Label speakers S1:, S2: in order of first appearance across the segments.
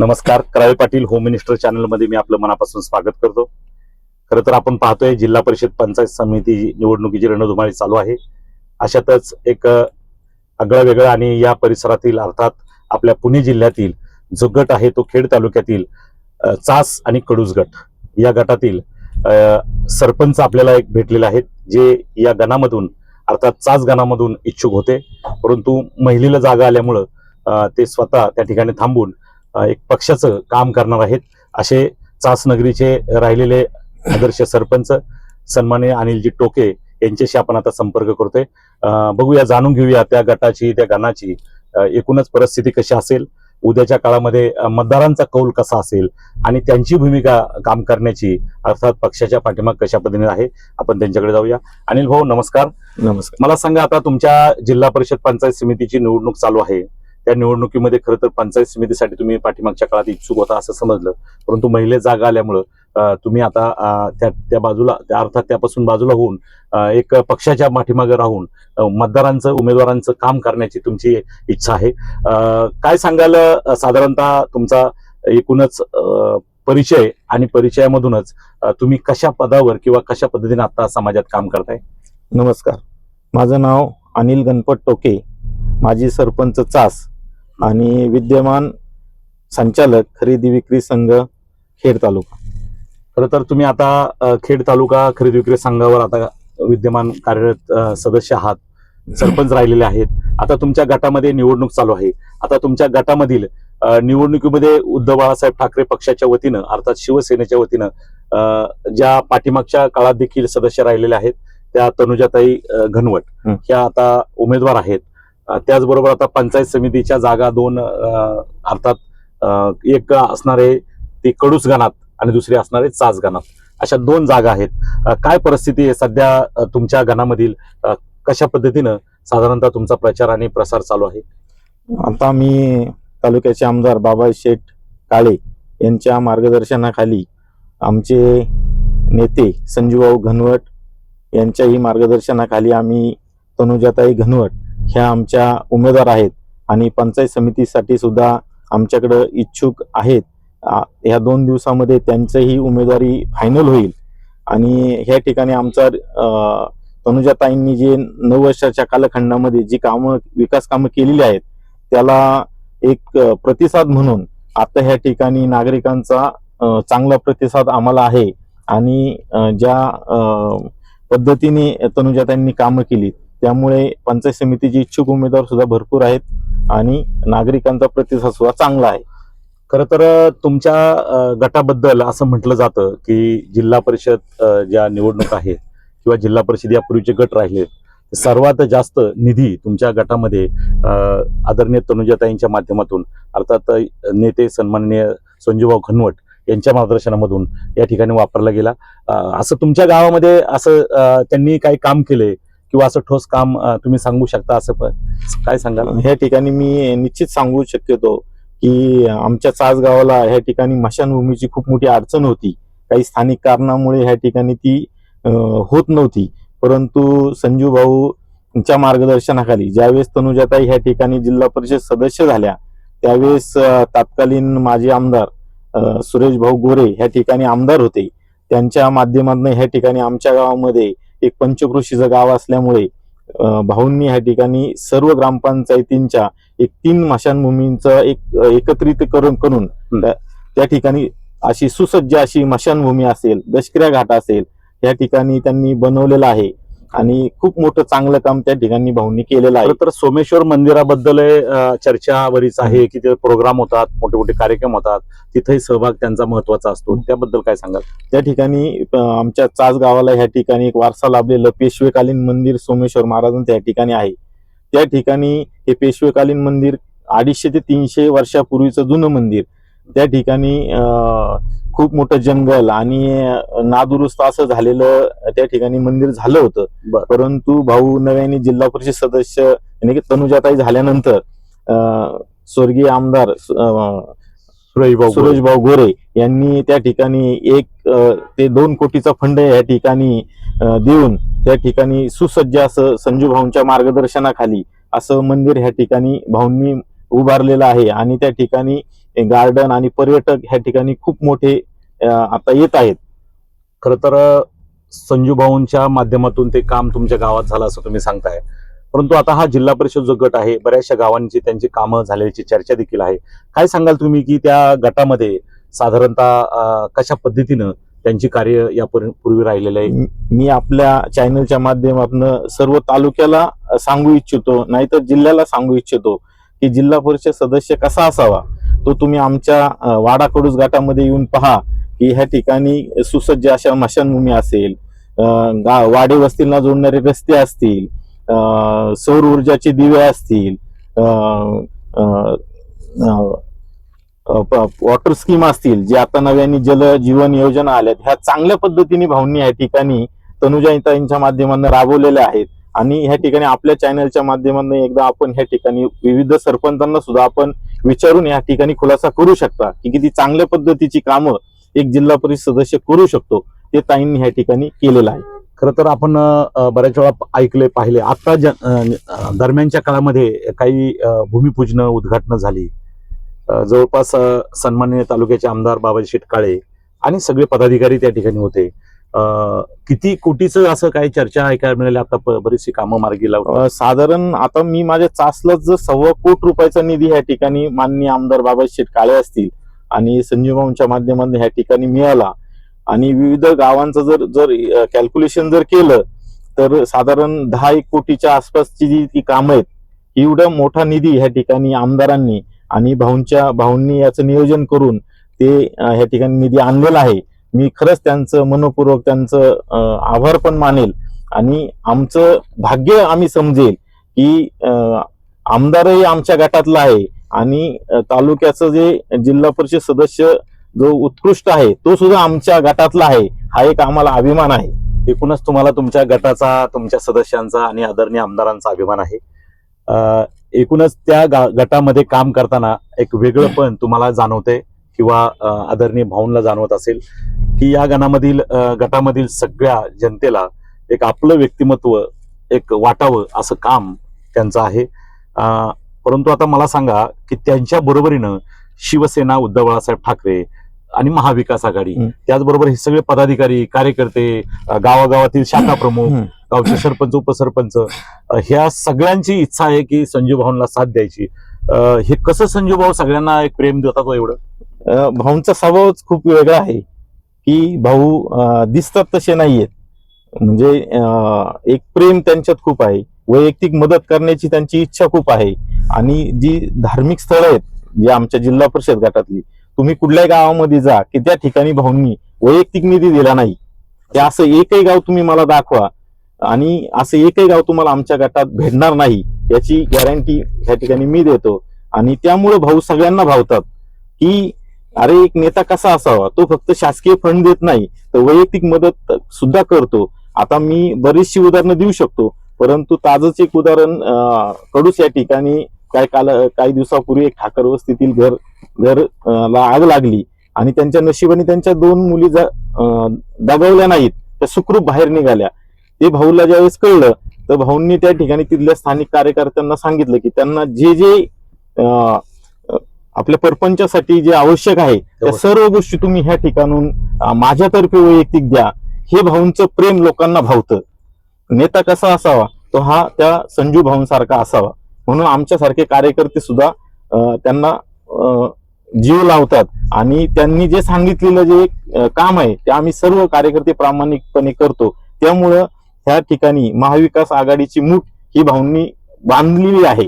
S1: नमस्कार Karale Patil home minister चॅनलमध्ये मी आपलं मनापासून स्वागत करतो. खरं तर आपण पाहतोय जिल्हा परिषद पंचायत समिती निवडणुकीची रणधुमाळी चालू आहे. अशातच एक आगळा आगळं वेगळं आणि या परिसरातील अर्थात आपल्या पुणे जिल्ह्यातील जो गट आहे तो खेड तालुक्यातील चास आणि कडूस गट या गटातील सरपंच आपल्याला एक भेटलेले आहेत जे या गणामधून अर्थात चास गणामधून इच्छुक होते. परंतु महिलेला जागा आल्यामुळं ते स्वतः त्या ठिकाणी थांबून एक पक्षाचं काम करणार आहेत असे चास नगरीचे राहिलेले आदर्श सरपंच सन्मान्य अनिलजी टोके यांच्याशी आपण आता संपर्क करतोय. बघूया जाणून घेऊया त्या गटाची त्या गणाची. एकूणच परिस्थिती कशी असेल? उद्याच्या काळामध्ये मतदारांचा कौल कसा असेल? आणि त्यांची भूमिका काम करण्याची अर्थात पक्षाच्या पाठीमाग कशा पद्धतीने आहे? आपण त्यांच्याकडे जाऊया. अनिल भाऊ नमस्कार.
S2: नमस्कार.
S1: मला सांगा आता तुमच्या जिल्हा परिषद पंचायत समितीची निवडणूक चालू आहे. त्या निवडणुकीमध्ये खरं तर पंचायत समितीसाठी तुम्ही पाठीमागच्या काळात इच्छुक होता असं समजलं. परंतु महिले जागा आल्यामुळं तुम्ही आता त्या त्या बाजूला त्या अर्थात त्यापासून बाजूला होऊन एक पक्षाच्या पाठीमागे राहून मतदारांचं उमेदवारांचं काम करण्याची तुमची इच्छा आहे. काय सांगाल साधारणतः तुमचा एकूणच परिचय आणि परिचयामधूनच तुम्ही कशा पदावर किंवा कशा पद्धतीने आता समाजात काम करताय?
S2: नमस्कार. माझं नाव अनिल गणपत टोके. माजी सरपंच चास. आणि विद्यमान संचालक खरेदी विक्री संघ खेड तालुका.
S1: खरं तर तुम्ही आता खेड तालुका खरेदी विक्री संघावर आता विद्यमान कार्यरत सदस्य आहात. सरपंच राहिलेले आहेत. आता तुमच्या गटामध्ये निवडणूक चालू आहे. आता तुमच्या गटामधील निवडणुकीमध्ये उद्धव बाळासाहेब ठाकरे पक्षाच्या वतीनं अर्थात शिवसेनेच्या वतीनं ज्या पाठीमागच्या काळात देखील सदस्य राहिलेले आहेत त्या तनुजाताई घनवट. ह्या आता उमेदवार आहेत. त्याचबरोबर आता पंचायत समितीच्या जागा दोन अर्थात एक असणारे ती कडूस गणात आणि दुसरी असणारे चाच गणात. अशा दोन जागा आहेत. काय परिस्थिती आहे सध्या तुमच्या गणामधील? कशा पद्धतीनं साधारणतः तुमचा प्रचार आणि प्रसार चालू आहे?
S2: आता मी तालुक्याचे आमदार बाबा शेठ काळे यांच्या मार्गदर्शनाखाली आमचे नेते संजूभाऊ घनवट यांच्याही मार्गदर्शनाखाली आम्ही तनुजाताई घनवट ह्या आमच्या उमेदवार आहेत आणि पंचायत समितीसाठी सुद्धा आमच्याकडं इच्छुक आहेत. ह्या दोन दिवसामध्ये त्यांचंही उमेदवारी फायनल होईल. आणि ह्या ठिकाणी आमचा तनुजाताईंनी जे नऊ वर्षाच्या कालखंडामध्ये जी कामं विकास कामं केलेली आहेत त्याला एक प्रतिसाद म्हणून आता ह्या ठिकाणी नागरिकांचा चांगला प्रतिसाद आम्हाला आहे. आणि ज्या पद्धतीने तनुजाताईंनी कामं केली त्यामुळे पंचायत समितीचे इच्छुक उमेदवार सुद्धा भरपूर आहेत आणि नागरिकांचा प्रतिसाद सुद्धा चांगला आहे.
S1: खरं तर तुमच्या गटाबद्दल असं म्हटलं जातं की जिल्हा परिषद ज्या निवडणूक आहेत किंवा जिल्हा परिषद यापूर्वीचे गट राहिले सर्वात जास्त निधी तुमच्या गटामध्ये आदरणीय तनुजाताईंच्या माध्यमातून अर्थात नेते सन्माननीय संजूभाऊ खनवट यांच्या मार्गदर्शनामधून या ठिकाणी वापरला गेला. असं तुमच्या गावामध्ये असं त्यांनी काही काम केले किंवा असं ठोस काम तुम्ही सांगू शकता असं काय सांगाल?
S2: ह्या ठिकाणी मी निश्चित सांगू शक्यतो की आमच्या चासगावाला ह्या ठिकाणी मशानभूमीची खूप मोठी अडचण होती. काही स्थानिक कारणामुळे ह्या ठिकाणी ती होत नव्हती. परंतु संजू भाऊच्या मार्गदर्शनाखाली ज्यावेळेस तनुजाताई ह्या ठिकाणी जिल्हा परिषद सदस्य झाल्या त्यावेळेस तत्कालीन माजी आमदार सुरेश भाऊ गोरे ह्या ठिकाणी आमदार होते. त्यांच्या माध्यमातून ह्या ठिकाणी आमच्या गावामध्ये एक पंचकृषीचं गाव असल्यामुळे भाऊंनी ह्या ठिकाणी सर्व ग्रामपंचायतींच्या एक तीन मशानभूमींचं एक अं, एकत्रितकरण करून. त्या- त्या ठिकाणी अशी सुसज्ज अशी मशानभूमी असेल दशक्रिया घाट असेल या ठिकाणी त्यांनी बनवलेलं आहे आणि खूप मोठं चांगलं काम त्या ठिकाणी भाऊंनी केलेलं आहे.
S1: तर सोमेश्वर मंदिराबद्दल चर्चा बरीच आहे की तिथे प्रोग्राम होतात मोठे मोठे कार्यक्रम होतात. तिथेही सहभाग त्यांचा महत्त्वाचा असतो. त्याबद्दल काय सांगाल?
S2: त्या ठिकाणी आमच्या चास गावाला ह्या ठिकाणी एक वारसा लाभलेलं पेशवेकालीन मंदिर सोमेश्वर महाराजांचं या ठिकाणी आहे. त्या ठिकाणी हे पेशवेकालीन मंदिर अडीचशे ते तीनशे वर्षापूर्वीचं जुनं मंदिर. त्या ठिकाणी खूप मोठं जंगल आणि नादुरुस्त असं झालेलं त्या ठिकाणी मंदिर झालं होतं. परंतु भाऊ नव्याने जिल्हा परिषद सदस्य तनुजाताई झाल्यानंतर स्वर्गीय आमदार
S1: सुरेश भाऊ
S2: गोरे. यांनी त्या ठिकाणी एक ते दोन कोटीचा फंड या ठिकाणी देऊन त्या ठिकाणी सुसज्ज असं संजू भाऊंच्या मार्गदर्शनाखाली असं मंदिर ह्या ठिकाणी भाऊंनी उभारलेलं आहे. आणि त्या ठिकाणी गार्डन आणि पर्यटक ह्या ठिकाणी खूप मोठे आता येत आहेत.
S1: खर तर संजू भाऊंच्या माध्यमातून ते काम तुमच्या गावात झालं असं तुम्ही सांगताय. परंतु आता हा जिल्हा परिषद जो गट आहे बऱ्याचशा गावांची त्यांची कामं झाल्याची चर्चा देखील आहे. काय सांगाल तुम्ही की त्या गटामध्ये साधारणतः कशा पद्धतीनं त्यांची कार्य या पूर्वी राहिलेलं आहे?
S2: मी- आपल्या चॅनलच्या माध्यमातून सर्व तालुक्याला सांगू इच्छितो नाहीतर जिल्ह्याला सांगू इच्छितो की जिल्हा परिषद सदस्य कसा असावा तो तुम्ही आमच्या वाडाकडूस वाडा कडूस गटामध्ये येऊन पहा. की ह्या ठिकाणी सुसज्ज अशा मशानभूमी असेल गा- वाडे वस्तीला जोडणारे रस्ते असतील सौर ऊर्जाचे दिवे असतील वॉटर स्कीम असतील जे आता नव्याने जल जीवन योजना आल्यात ह्या चांगल्या पद्धतीने भावनी या ठिकाणी तनुजाईताईंच्या माध्यमातून राबवलेल्या आहेत. आणि ह्या ठिकाणी आपल्या चॅनलच्या माध्यमातून एकदा आपण ह्या ठिकाणी विविध सरपंचांना सुद्धा आपण विचारून या ठिकाणी खुलासा करू शकता की किती चांगल्या पद्धतीची कामं एक जिल्हा परिषद सदस्य करू शकतो ते ताईंनी ह्या ठिकाणी केलेलं आहे.
S1: खरं तर आपण बऱ्याच वेळा ऐकले पाहिले. आता दरम्यानच्या काळामध्ये काही भूमिपूजन उद्घाटन झाली. जवळपास सन्माननीय तालुक्याचे आमदार बाबाजी शेटकाळे आणि सगळे पदाधिकारी त्या ठिकाणी होते. आ, किती कोटीचं असं काही चर्चा ऐकायला मिळाली? आता बरीचशी कामं मार्गी
S2: लावली साधारण आता मी माझ्या चासलाच जर सव्वा कोट रुपयाचा निधी ह्या ठिकाणी माननीय आमदार बाबाजी शेठ काळे असतील आणि संजीव भाऊंच्या माध्यमातून ह्या ठिकाणी मिळाला. आणि विविध गावांचं जर जर कॅल्क्युलेशन जर केलं तर साधारण दहा एक कोटीच्या आसपासची जी ती कामं आहेत एवढा मोठा निधी ह्या ठिकाणी आमदारांनी आणि भाऊंच्या भाऊंनी याचं नियोजन करून ते ह्या ठिकाणी निधी आणलेला आहे. मी खरंच त्यांचं मनपूर्वक त्यांचं आभार पण मानेल आणि आमचं भाग्य आम्ही समजेल की आमदारही आमच्या गटातला आहे. आणि तालुक्याचं जे जिल्हा परिषद सदस्य जो उत्कृष्ट आहे तो सुद्धा आमच्या गटातला आहे. हा एक आम्हाला अभिमान आहे.
S1: एकूणच तुम्हाला तुमच्या गटाचा तुमच्या सदस्यांचा आणि आदरणीय आमदारांचा अभिमान आहे. एकूणच त्या गा- गटामध्ये काम करताना एक वेगळं पण तुम्हाला जाणवते किंवा आदरणीय भाऊनला जाणवत असेल की या गणामधील गटामधील सगळ्या जनतेला एक आपलं व्यक्तिमत्व एक वाटावं असं काम त्यांचं आहे. परंतु आता मला सांगा की त्यांच्या बरोबरीनं शिवसेना उद्धव बाळासाहेब ठाकरे आणि महाविकास आघाडी. त्याचबरोबर हे सगळे पदाधिकारी कार्यकर्ते गावागावातील शाखा प्रमुख. गावचे सरपंच उपसरपंच ह्या सगळ्यांची इच्छा आहे की संजू भाऊंना साथ द्यायची. हे कसं संजू भाऊ सगळ्यांना एक प्रेम देतात हो एवढं?
S2: भाऊंचा स्वभावच खूप वेगळा आहे की भाऊ दिसतात तसे नाहीयेत. म्हणजे एक प्रेम त्यांच्यात खूप आहे. वैयक्तिक मदत करण्याची त्यांची इच्छा खूप आहे. आणि जी धार्मिक स्थळं आहेत जी आमच्या जिल्हा परिषद गटातली तुम्ही कुठल्याही गावामध्ये जा की त्या ठिकाणी भाऊंनी वैयक्तिक निधी दिला नाही. ते असं एकही गाव तुम्ही मला दाखवा आणि असं एकही गाव तुम्हाला आमच्या गटात भेटणार नाही याची गॅरंटी ह्या ठिकाणी मी देतो. आणि त्यामुळे भाऊ सगळ्यांना भावतात की अरे एक नेता कसा असावा? तो फक्त शासकीय फंड देत नाही तर वैयक्तिक मदत सुद्धा करतो. आता मी बरीचशी उदाहरणं देऊ शकतो परंतु ताजच एक उदाहरण कडूस या ठिकाणी काय काल काही दिवसापूर्वी एक ठाकर वस्तीतील घर घर ला आग लागली आणि त्यांच्या नशिबाने त्यांच्या दोन मुली दगावल्या नाहीत. त्या सुखरूप बाहेर निघाल्या. ते भाऊला ज्यावेळेस कळलं तर भाऊंनी त्या ठिकाणी तिथल्या स्थानिक कार्यकर्त्यांना सांगितलं की त्यांना जे जे आपल्या परपंचासाठी जे आवश्यक आहे त्या सर्व गोष्टी तुम्ही ह्या ठिकाणून माझ्यातर्फे वैयक्तिक द्या. हे भाऊंचं प्रेम लोकांना भावतं. नेता कसा असावा तो हा त्या संजू भाऊंसारखा असावा. म्हणून आमच्यासारखे कार्यकर्ते सुद्धा त्यांना जीव लावतात. आणि त्यांनी जे सांगितलेलं जे काम आहे ते आम्ही सर्व कार्यकर्ते प्रामाणिकपणे करतो. त्यामुळं ह्या ठिकाणी महाविकास आघाडीची मूठ ही भाऊंनी बांधलेली आहे.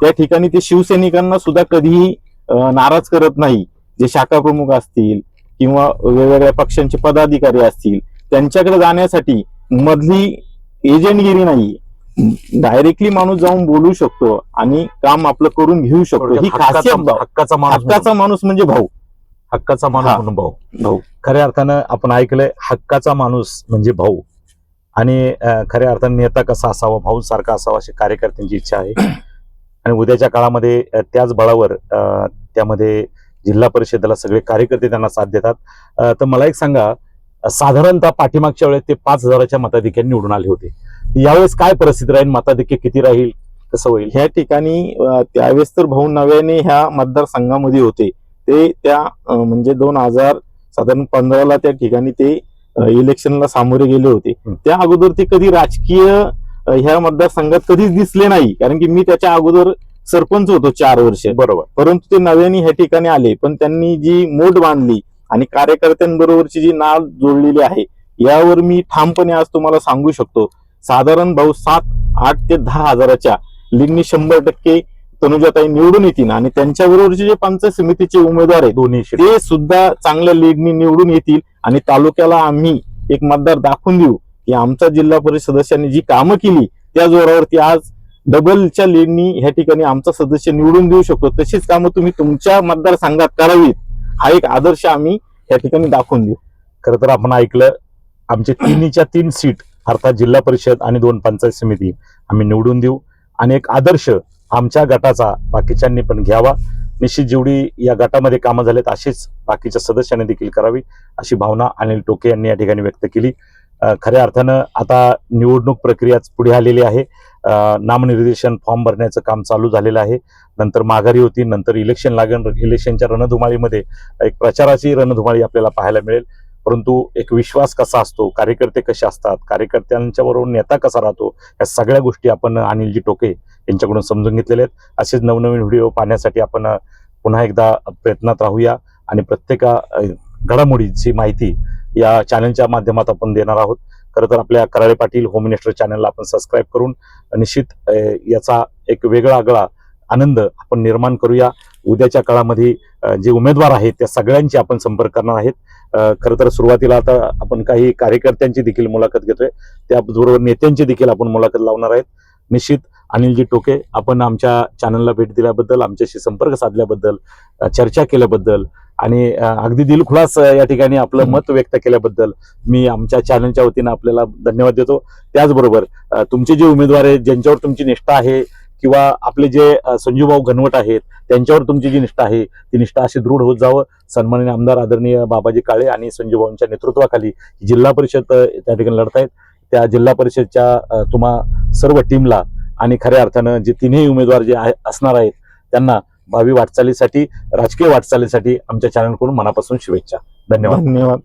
S2: त्या ठिकाणी ते शिवसैनिकांना सुद्धा कधीही नाराज करत नाही. जे शाखा प्रमुख असतील किंवा वेगवेगळ्या पक्षांचे पदाधिकारी असतील त्यांच्याकडे जाण्यासाठी मधली एजंटगिरी नाही. डायरेक्टली माणूस जाऊन बोलू शकतो आणि काम आपलं करून घेऊ शकतो. ही खासियत
S1: हक्काचा माणूस
S2: हक्काचा माणूस म्हणजे भाऊ.
S1: हक्काचा माणूस. म्हणून भाऊ.
S2: भाऊ.
S1: खऱ्या अर्थानं आपण ऐकलंय हक्काचा माणूस म्हणजे भाऊ. आणि खऱ्या अर्थाने नेता कसा असावा भाऊ सारखा असावा अशी कार्यकर्त्यांची इच्छा आहे. आणि उद्याच्या काळामध्ये त्याच बळावर त्यामध्ये जिल्हा परिषदेला सगळे कार्यकर्ते त्यांना साथ देतात. तर मला एक सांगा साधारणतः पाठीमागच्या वेळेस ते पाच हजाराच्या मताधिक्याने निवडून आले होते. यावेळेस काय परिस्थिती राहील? मताधिक्य किती राहील? कसं होईल?
S2: ह्या ठिकाणी त्यावेळेस तर भाऊ नव्याने ह्या मतदारसंघामध्ये होते. ते त्या म्हणजे दोन हजार साधारण पंधराला त्या ठिकाणी ते इलेक्शनला सामोरे गेले होते. त्या अगोदर ते कधी राजकीय ह्या मतदारसंघात कधीच दिसले नाही. कारण की मी त्याच्या अगोदर सरपंच होतो चार वर्ष.
S1: बरोबर.
S2: परंतु ते नव्याने ह्या ठिकाणी आले. पण त्यांनी जी मोठ बांधली आणि कार्यकर्त्यांबरोबरची जी नाळ जोडलेली आहे यावर मी ठामपणे आज तुम्हाला सांगू शकतो. साधारण भाऊ सात आठ ते दहा हजाराच्या लीडनी शंभर टक्के तनुजाताई निवडून येतील आणि त्यांच्याबरोबरचे जे पंचायत समितीचे उमेदवार आहेत
S1: दोन्ही
S2: ते सुद्धा चांगल्या लीडनी निवडून येतील आणि तालुक्याला आम्ही एक मतदार दाखवून देऊ की आमच्या जिल्हा परिषद सदस्यांनी जी कामं केली त्या जोरावरती आज डबलच्या लीडनी ह्या ठिकाणी आमचा सदस्य निवडून देऊ शकतो. तशीच कामं तुम्ही तुमच्या मतदारसंघात करावीत. हा एक आदर्श आम्ही या ठिकाणी दाखवून देऊ.
S1: खरं तर आपण ऐकलं आमचे तिन्हीच्या तीन सीट अर्थात जिल्हा परिषद आणि दोन पंचायत समिती आम्ही निवडून देऊ. आणि एक आदर्श आमच्या गटाचा बाकीच्यांनी पण घ्यावा. निश्चित जेवढी या गटामध्ये कामं झालेत अशीच बाकीच्या सदस्यांनी देखील करावी अशी भावना अनिल टोके यांनी या ठिकाणी व्यक्त केली. खऱ्या अर्थानं आता निवडणूक प्रक्रिया पुढे आलेली आहे. नामनिर्देशन फॉर्म भरण्याचं काम चालू झालेलं आहे. नंतर माघारी होती नंतर इलेक्शन लागेल. इलेक्शनच्या रणधुमाळीमध्ये एक प्रचाराची रणधुमाळी आपल्याला पाहायला मिळेल. परंतु एक विश्वास कसा असतो कार्यकर्ते कसे असतात कार्यकर्त्यांच्या बरोबर नेता कसा राहतो या सगळ्या गोष्टी आपण अनिलजी टोके यांच्याकडून समजून घेतलेल्या आहेत. असेच नवनवीन व्हिडिओ पाहण्यासाठी आपण पुन्हा एकदा प्रयत्नात राहूया आणि प्रत्येका घडामोडीची माहिती या चॅनलच्या माध्यमात आपण देणार आहोत. खरं तर आपल्या कराळे पाटील होम मिनिस्टर चॅनलला आपण सबस्क्राईब करून निश्चित याचा एक वेगळा आगळा आनंद आपण निर्माण करूया. उद्याच्या काळामध्ये जे उमेदवार आहेत त्या सगळ्यांची आपण संपर्क करणार आहेत. खरं तर सुरुवातीला आता आपण काही कार्यकर्त्यांची देखील मुलाखत घेतोय. त्याचबरोबर नेत्यांची देखील आपण मुलाखत लावणार आहेत. निश्चित अनिलजी टोके आपण आमच्या चॅनलला भेट दिल्याबद्दल आमच्याशी संपर्क साधल्याबद्दल चर्चा केल्याबद्दल आणि अगदी दिलखुलास या ठिकाणी आपलं. मत व्यक्त केल्याबद्दल मी आमच्या चॅनलच्या वतीनं आपल्याला धन्यवाद देतो. त्याचबरोबर तुमचे जे उमेदवार आहेत ज्यांच्यावर तुमची निष्ठा आहे किंवा आपले जे संजूभाऊ घनवट आहेत त्यांच्यावर तुमची जी निष्ठा आहे ती निष्ठा अशी दृढ होत जावं. सन्माननीय आमदार आदरणीय बाबाजी काळे आणि संजूभाऊंच्या नेतृत्वाखाली जिल्हा परिषद त्या ठिकाणी लढतायत त्या जिल्हा परिषदच्या तुम्हा सर्व टीमला आणि खऱ्या अर्थानं जे तिन्ही उमेदवार जे आहे असणार आहेत त्यांना भावी वाटचालीसाठी राजकीय वाटचालीसाठी आमच्या चॅनलकडून मनापासून शुभेच्छा. धन्यवाद.
S2: धन्यवाद.